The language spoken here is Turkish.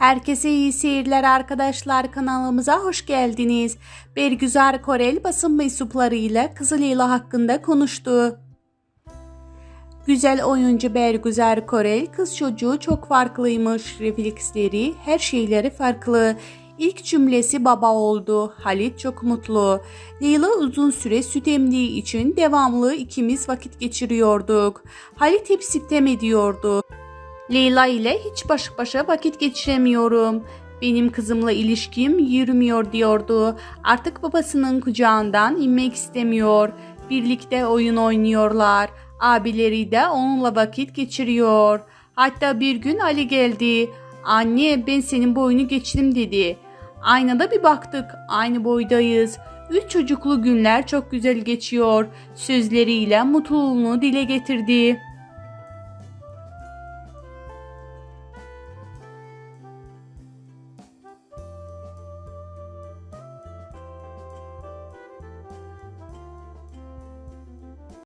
Herkese iyi seyirler arkadaşlar kanalımıza hoş geldiniz. Bergüzar Korel basın mensuplarıyla Kızıl Leyla hakkında konuştu. Güzel oyuncu Bergüzar Korel kız çocuğu çok farklıymış. Refleksleri, her şeyleri farklı. İlk cümlesi baba oldu. Halit çok mutlu. Leyla uzun süre süt emdiği için devamlı ikimiz vakit geçiriyorduk. Halit hep sitem ediyordu. Leyla ile hiç baş başa vakit geçiremiyorum. Benim kızımla ilişkim yürümüyor diyordu. Artık babasının kucağından inmek istemiyor. Birlikte oyun oynuyorlar. Abileri de onunla vakit geçiriyor. Hatta bir gün Ali geldi. Anne ben senin boyunu geçtim dedi. Aynada bir baktık. Aynı boydayız. Üç çocuklu günler çok güzel geçiyor. Sözleriyle mutluluğunu dile getirdi.